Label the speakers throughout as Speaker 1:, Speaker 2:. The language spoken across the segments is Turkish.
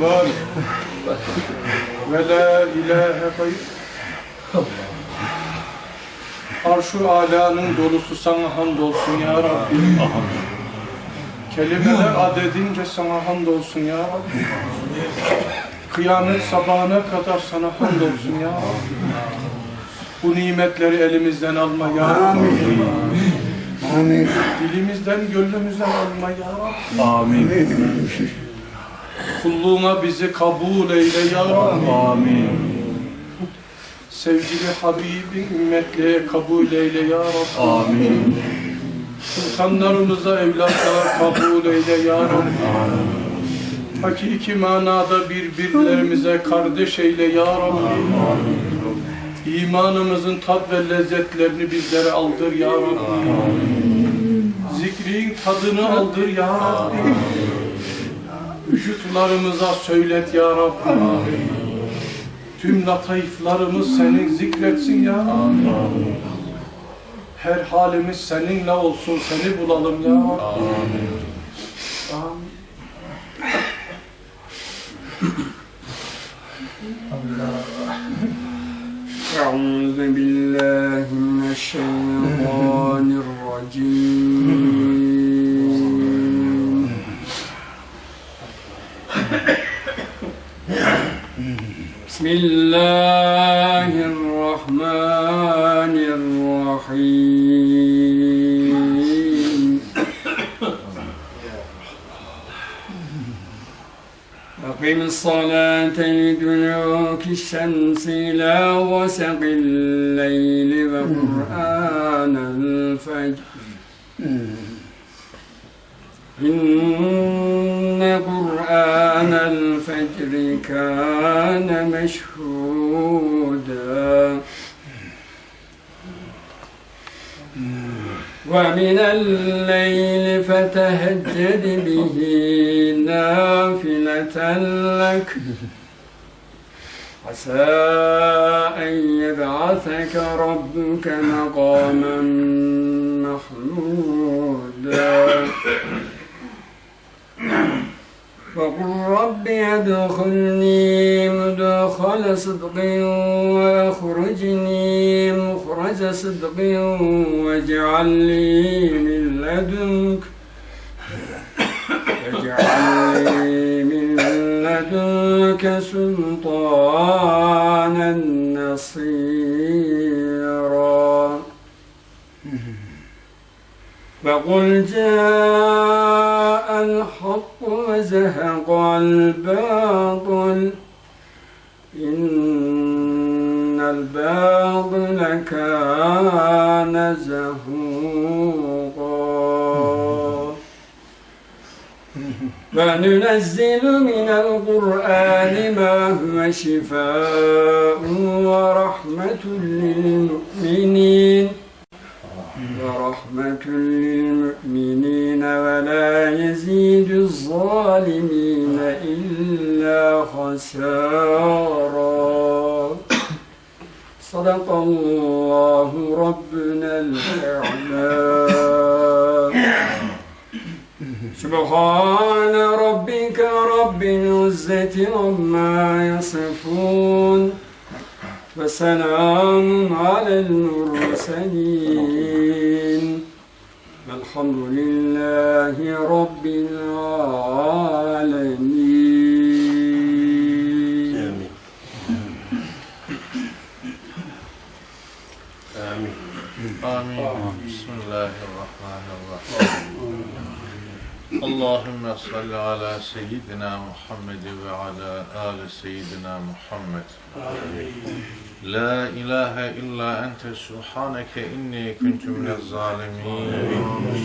Speaker 1: neval ve la ilahe gayr Arş-ı alanın dolusu sana hamdolsun ya Rabbi. Kelimeler adedince sana hamdolsun ya Rabbi. Kıyamet sabahına kadar sana hamdolsun ya Rabbi. Bu nimetleri elimizden alma ya Rabbi.
Speaker 2: Amin.
Speaker 1: Dilimizden, gönlümüzden alma ya Rabbi.
Speaker 3: Amin.
Speaker 1: Kulluğuna bizi kabul eyle ya Rabbi.
Speaker 3: Amin.
Speaker 1: Sevgili Habibin ümmetliğe kabul eyle ya Rabbi.
Speaker 3: Amin.
Speaker 1: Sultanlarımıza evlatlara kabul eyle ya Rabbi. Hakiki manada birbirlerimize kardeş eyle ya Rabbi. İmanımızın tat ve lezzetlerini bizlere aldır ya Rabbi. Zikrin tadını aldır ya Rabbi. Vücutlarımıza söylet ya Rabbi. Tüm latayıflarımız senin zikretsin ya Rabbi. Her halimiz seninle olsun, seni bulalım ya Rabbi. Amin.
Speaker 2: أعوذ بالله من الشيطان الرجيم بسم الله الرحمن الرحيم. أقم الصلاة لدلوك الشمس إلى غسق الليل وقرآن الفجر. إن قرآن الفجر كان مشهودا. ومن الليل فتهجد به نافلة لك. عسى أن يبعثك ربك مقاما محمودا. وقل رب أدخلني مدخل صدق وأخرجني مخرج صدق واجعل لي من لدنك واجعل لي من لدنك سلطانا نصيرا. فقل جاء الحق وزهق الباطل إن الباطل كان زهوقا وننزل من القرآن ما هو شفاء ورحمة للمؤمنين ورحمة للمؤمنين ولا يزيد الظالمين إلا خسارا. صدق الله ربنا الأعلى. سبحان ربك رب العزة عما يصفون. وسلام على المرسلين. والحمد لله رب العالمين
Speaker 1: آمين بسم الله الرحمن الرحيم اللهم صل على سيدنا محمد وعلى آل سيدنا محمد لا إله إلا أنت سبحانك إني كنت من الظالمين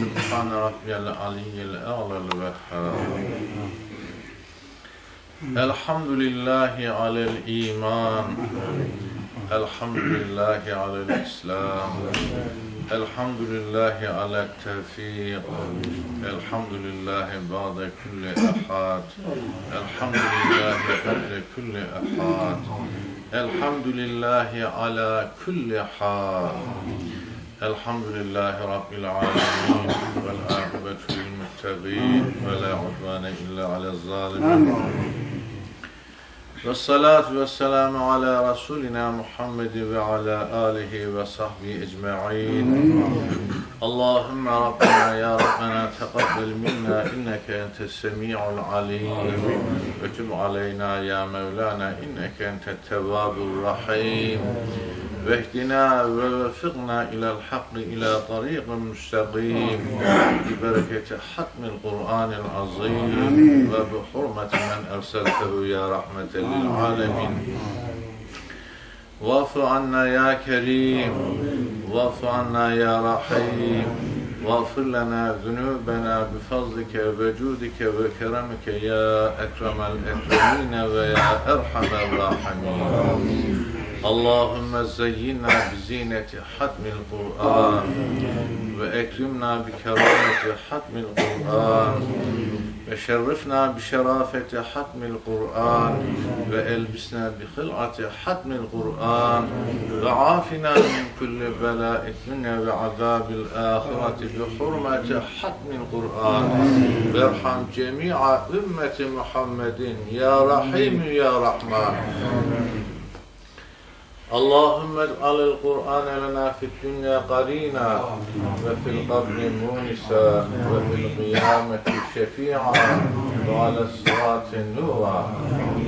Speaker 1: سبحان ربي العلي الأعلى الوهاب الحمد لله على الإيمان الحمد لله على الإسلام الحمد لله على التوفيق الحمد لله بعد كل أحد الحمد لله قبل كل أحد Elhamdülillahi ala kulli hal. Elhamdülillahi Rabbil alemin. Vel akibetu lil
Speaker 3: muttabin. Ve la udvane illa ala zalimin. Amin. Ve salatu ve selamu ala Resulina Muhammedin ve ala alihi ve sahbihi ecma'in. Allahümme Rabbena ya Rabbena teqabbel minna inneke entes semi'ul alim. Ve tüb aleyna ya Mevlana inneke entet tevvabur rahim. واهدنا ووفقنا إلى الحق إلى طريق مستقيم. ببركة ختم القرآن العظيم وبحرمة من أرسلته يا رحمة للعالمين. واعف عنا يا كريم. واعف عنا يا رحيم. واغفر لنا ذنوبنا بفضلك وجودك وكرمك يا أكرم الأكرمين ويا أرحم الراحمين. اللهم زينا بزينة ختم القرآن وأكرمنا بكرامة ختم القرآن وشرفنا بشرافة ختم القرآن وألبسنا بخلعة ختم القرآن وعافنا من كل بلاء الدنيا وعذاب الآخرة بحرمة ختم القرآن وارحم جميع أمة محمد يا رحيم يا رحمن اللهم اجعل القرآن لنا في الدنيا قرينا وفي القبر مونسا وفي القيامة شفيعا وعلى الصراط نورا.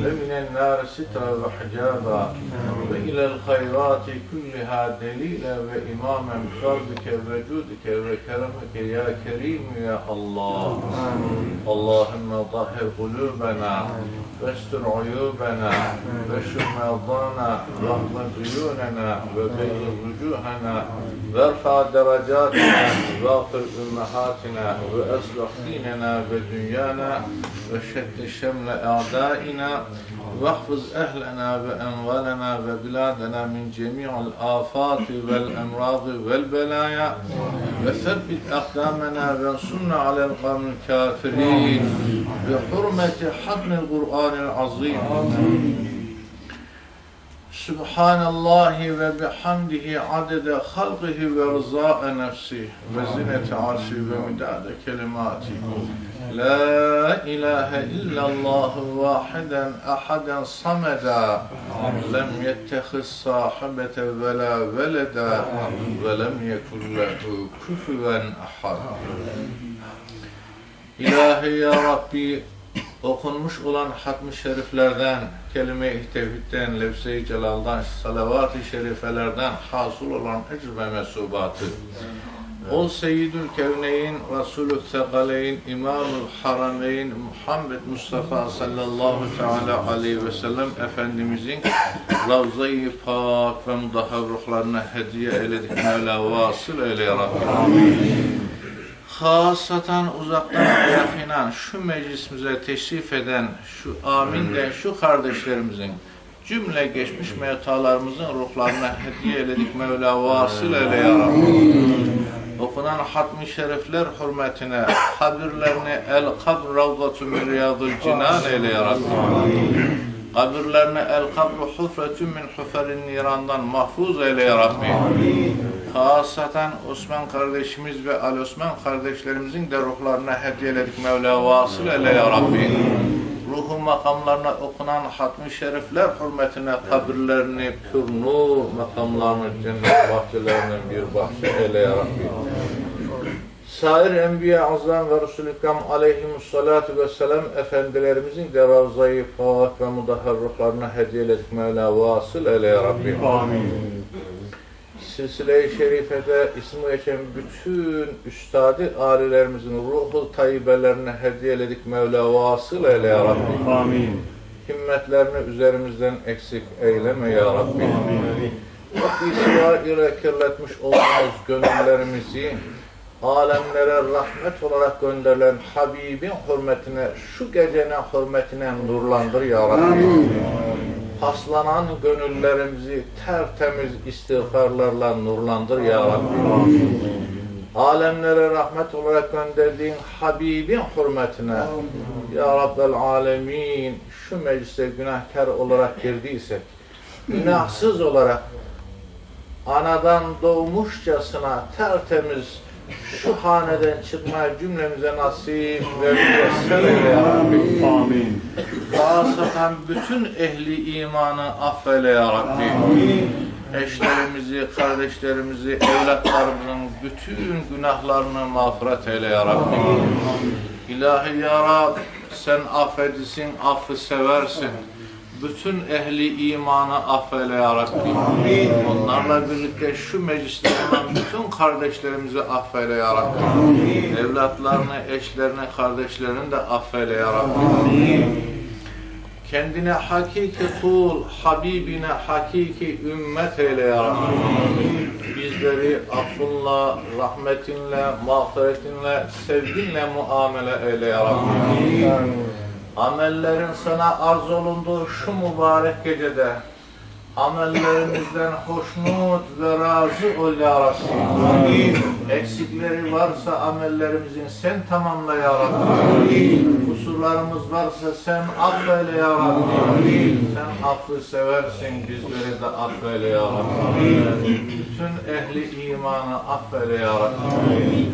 Speaker 3: ومن النار سترا وحجابا. وإلى الخيرات كلها دليلا وإماما. بفضلك وجودك وكرمك يا كريم يا الله. اللهم طهر قلوبنا واستر عيوبنا واشف مرضانا واغفر عيوننا وبيض وجوهنا وارفع درجاتنا واغفر امهاتنا واصلح ديننا ودنيانا وشتت شمل اعدائنا واحفظ اهلنا واموالنا وبلادنا من جميع الافات والامراض والبلايا وثبت اقدامنا وانصرنا على القوم الكافرين بحرمه ختم القران العظيم Subhanallahi ve bihamdihi adede halqihi ve rıza'a nefsi ve zinete arşi ve midade kelimati. La ilahe illallah vahiden ahaden sameda. Lem yettehiz sahibete ve la veleda ve lem yekullahu küfüven ahad. İlahi ya Rabbi okunmuş olan hatmi şeriflerden, kelime-i tevhidden, lefze-i celaldan, salavat-ı şerifelerden hasıl olan ecr ve mesubatı. O Seyyidül Kevneyn, Resulü Sekaleyn, İmamül Harameyn, Muhammed Mustafa sallallahu teala aleyhi ve sellem Efendimizin Ravza-i Pak ve mudahhar ruhlarına hediye eyledik Mevla vasıl eyle ya Rabbi. Hasaten uzaktan yakinen şu meclisimize teşrif eden, şu aminden şu kardeşlerimizin cümle geçmiş mevtalarımızın ruhlarına hediye eyledik Mevla vasıl eyle ya Rabbi. Okunan hatmi şerifler hürmetine kabirlerini el kabr ravzatu min riyadul cinan eyle ya Rabbi. Kabirlerine el kabru hufretün min huferin nirandan mahfuz eyle ya Rabbi. Hasaten Osman kardeşimiz ve Ali Osman kardeşlerimizin de ruhlarına hediyeledik Mevla vasıl eyle ya Rabbi. Ruhu makamlarına okunan hatmi şerifler hürmetine kabirlerini pür nur makamlarını cennet bahçelerinin bir bahçe eyle ya Rabbi. Sair Enbiya Azam ve Resulü İkram aleyhimussalatu vesselam Efendilerimizin de Ravza-i Fâk ve Mudahhar ruhlarına hediyeledik Mevla vasıl eyle ya Rabbi.
Speaker 2: Amin.
Speaker 3: Silsile-i Şerife'de ismi geçen bütün üstadi alilerimizin ruhu tayyibelerine hediyeledik Mevla vasıl eyle ya Rabbi.
Speaker 2: Amin.
Speaker 3: Himmetlerini üzerimizden eksik eyleme ya Rabbi.
Speaker 2: Amin.
Speaker 3: İsra ile kirletmiş olduğumuz gönüllerimizi alemlere rahmet olarak gönderilen Habibin hürmetine, şu gecenin hürmetine nurlandır ya Rabbi. Haslanan gönüllerimizi tertemiz istiğfarlarla nurlandır ya Rabbi. Alemlere rahmet olarak gönderdiğin Habibin hürmetine Ya Rabbel Alemin şu meclise günahkar olarak girdiysek günahsız olarak anadan doğmuşçasına tertemiz şu haneden çıkmaya cümlemize nasip ve müyesser eyle ya Rabbi.
Speaker 1: Amin.
Speaker 3: Hasatan bütün ehli imanı affeyle ya Rabbi. Eşlerimizi, kardeşlerimizi, evlatlarımızın bütün günahlarını mağfiret eyle ya Rabbi. İlahi ya Rab, sen affedisin, affı seversin. Bütün ehli imanı affeyle ya Rabbi. Onlarla birlikte şu mecliste olan bütün kardeşlerimizi affeyle ya Rabbi. Evlatlarını, eşlerini, kardeşlerini de affeyle ya Rabbi. Kendine hakiki kul, Habibine hakiki ümmet eyle ya Rabbi. Bizleri affınla, rahmetinle, mağfiretinle, sevginle muamele eyle ya Rabbi. Amellerin sana arz olunduğu şu mübarek gecede amellerimizden hoşnut ve razı ol ya Rabbi. Eksikleri varsa amellerimizin sen tamamla ya Rabbi. Kusurlarımız varsa sen affeyle ya Rabbi. Sen affı seversin bizleri de affeyle ya Rabbi. Bütün ehli imanı affeyle ya Rabbi.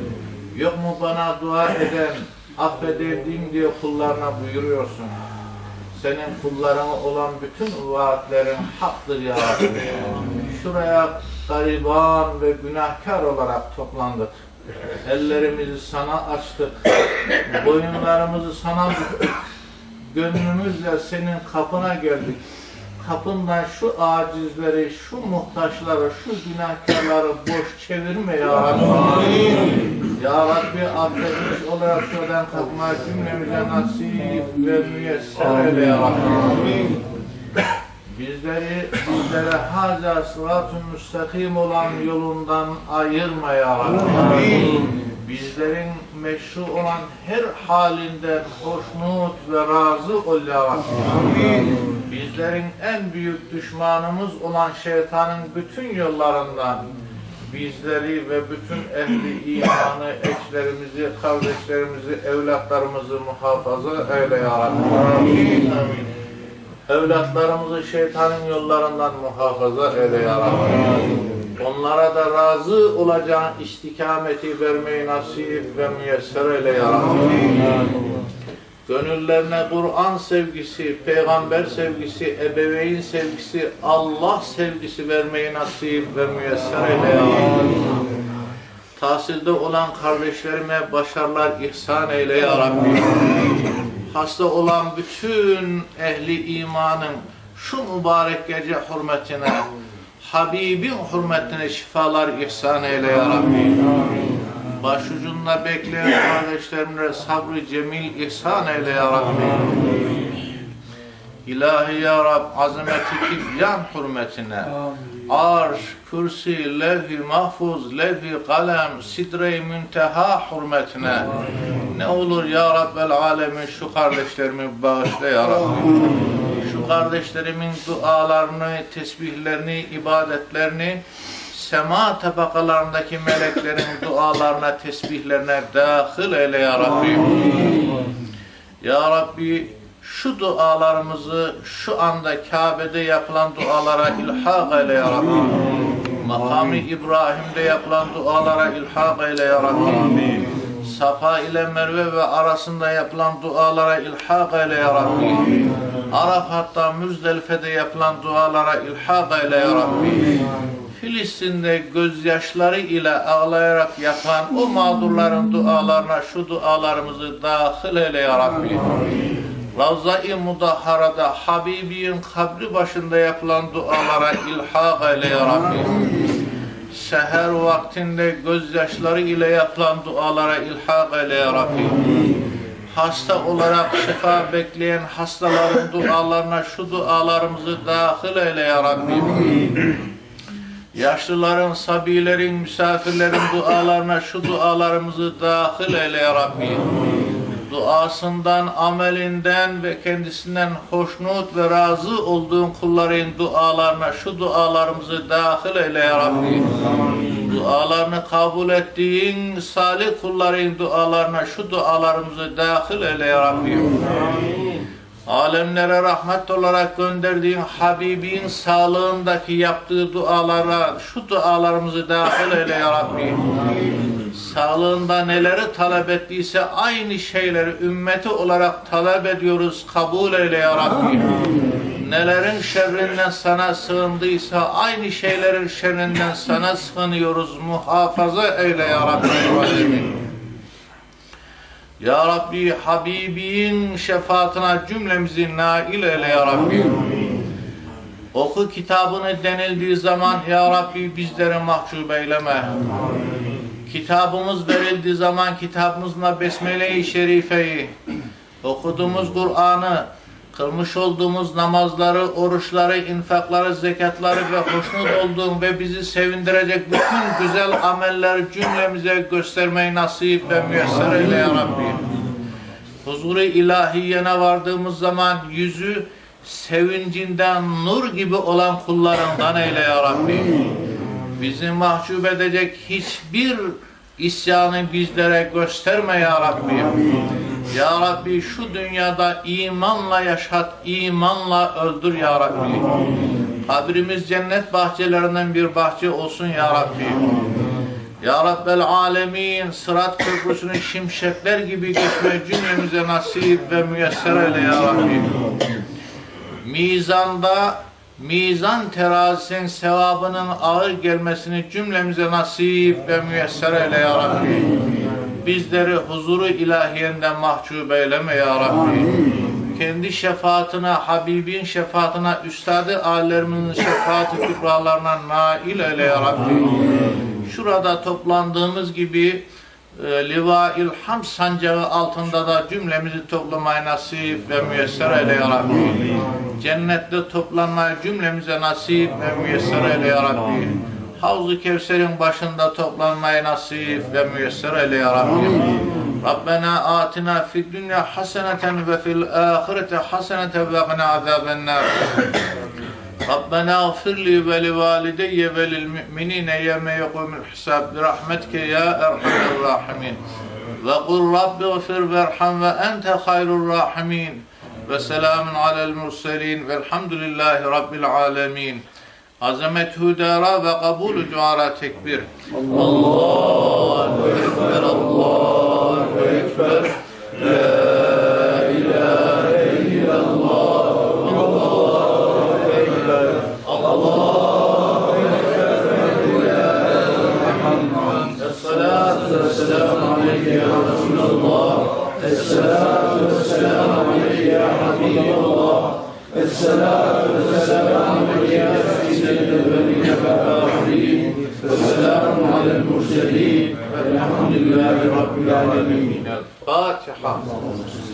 Speaker 3: Yok mu bana dua eden, affedildiğim diye kullarına buyuruyorsun. Senin kullarına olan bütün vaatlerin haktır ya. Şuraya gariban ve günahkar olarak toplandık. Ellerimizi sana açtık. Boyunlarımızı sana büktık. Gönlümüzle senin kapına geldik. Kapından şu acizleri, şu muhtaçları, şu günahkarları boş çevirme ya Rabbi. Ya Rabbi affetmiş olarak şuradan kalkma cümlemize nasip ve müyesser eyle ya Rabbi. Bizleri, bizlere haza sıratun müstakim olan yolundan ayırma ya Rabbi. Bizlerin meşru olan her halinden hoşnut ve razı ol ya Rabbi. Bizlerin en büyük düşmanımız olan şeytanın bütün yollarından bizleri ve bütün ehli imanı, eşlerimizi, kardeşlerimizi, evlatlarımızı muhafaza eyle ya Rabbi. Evlatlarımızı şeytanın yollarından muhafaza eyle ya Rabbi. Onlara da razı olacağın istikameti vermeyi nasip ve müyesser eyle ya Rabbi. Gönüllerine Kur'an sevgisi, peygamber sevgisi, ebeveyn sevgisi, Allah sevgisi vermeyi nasip ve müyesser eyle ya. Tahsilde olan kardeşlerime başarılar ihsan eyle ya Rabbi. Hasta olan bütün ehli imanın şu mübarek gece hürmetine, Habibin hürmetine şifalar ihsan eyle ya Rabbi. Başucunda bekleyen kardeşlerimle sabrı cemil ihsan eyle ya Rabbi. İlahi ya Rab azameti kibyan hürmetine. Arş, kürsi, levh-i mahfuz, levh-i kalem, sidre-i münteha hürmetine. Ne olur ya Rabbel alemin şu kardeşlerimi bağışla ya Rabbi. Şu kardeşlerimin dualarını, tesbihlerini, ibadetlerini sema tabakalarındaki meleklerin dualarına, tesbihlerine dahil eyle ya Rabbi. Ya Rabbi şu dualarımızı şu anda Kabe'de yapılan dualara ilhak eyle ya Rabbi. Makamı İbrahim'de yapılan dualara ilhak eyle ya Rabbi. Safa ile Merve ve arasında yapılan dualara ilhak eyle ya Rabbi. Arafat'ta Müzdelife'de yapılan dualara ilhak eyle ya Rabbi. Filistin'de gözyaşları ile ağlayarak yapan o mağdurların dualarına şu dualarımızı dahil eyle ya Rabbi. Ravza-i Mudahhara'da Habibi'nin kabri başında yapılan dualara ilhak eyle ya Rabbi. Seher vaktinde gözyaşları ile yapılan dualara ilhak eyle ya Rabbi. Hasta olarak şifa bekleyen hastaların dualarına şu dualarımızı dahil eyle ya Rabbi. Yaşlıların, sabilerin, misafirlerin dualarına şu dualarımızı dahil eyle ya Rabbi. Duasından, amelinden ve kendisinden hoşnut ve razı olduğun kulların dualarına şu dualarımızı dahil eyle ya Rabbi. Dualarını kabul ettiğin salih kulların dualarına şu dualarımızı dahil eyle ya Rabbi. Alemlere rahmet olarak gönderdiğin Habibin sağlığındaki yaptığı dualara şu dualarımızı dahil eyle ya Rabbi. Sağlığında neleri talep ettiyse aynı şeyleri ümmeti olarak talep ediyoruz. Kabul eyle ya Rabbi. Nelerin şerrinden sana sığındıysa aynı şeylerin şerrinden sana sığınıyoruz. Muhafaza eyle ya Rabbi. Ya Rabbi Habibin şefaatine cümlemizi nail eyle ya Rabbi. Oku kitabını denildiği zaman Ya Rabbi bizleri mahcup eyleme. Kitabımız verildiği zaman kitabımızla Besmele-i Şerife'yi, okuduğumuz Kur'an'ı, kılmış olduğumuz namazları, oruçları, infakları, zekatları ve hoşnut olduğun ve bizi sevindirecek bütün güzel ameller cümlemize göstermeyi nasip ve müyesser eyle ya Rabbi. Huzuru ilahiyene vardığımız zaman yüzü sevincinden nur gibi olan kullarından eyle ya Rabbi. Bizi mahcup edecek hiçbir isyanı bizlere gösterme ya Rabbi. Ya Rabbi şu dünyada imanla yaşat, imanla öldür ya Rabbi. Kabrimiz cennet bahçelerinden bir bahçe olsun ya Rabbi. Ya Rabbel Alemin Sırat Köprüsü'nü şimşekler gibi geçme cümlemize nasip ve müyesser eyle ya Rabbi. Mizanda mizan terazisinin sevabının ağır gelmesini cümlemize nasip ve müyesser eyle ya Rabbi. Bizleri huzuru ilahiyenden mahcup eyleme ya Rabbi. Kendi şefaatine, Habibin şefaatine, Üstad-ı Âllerimizin şefaati kübralarına nail eyle ya Rabbi. Şurada toplandığımız gibi e, Liva-il Ham sancağı altında da cümlemizi toplamayı nasip ve müyesser eyle ya Rabbi. Cennette toplanmayı cümlemize nasip ve müyesser eyle ya Rabbi. Havzu Kevser'in başında toplanmayı nasip ve müyesser eyle ya Rabbi. Rabbena atina fid dünya haseneten ve fil ahirete haseneten ve gına azabennar. Rabbena gfirli ve li valideyye ve lil mu'minine yevme yekumul hisab bi rahmetike ya erhamer rahimin. Ve kul rabbi gfir verham ve ente hayrul rahimin. Ve selamun alel murselin velhamdülillahi rabbil alemin. Azamet hudara ve kabulü duara tekbir.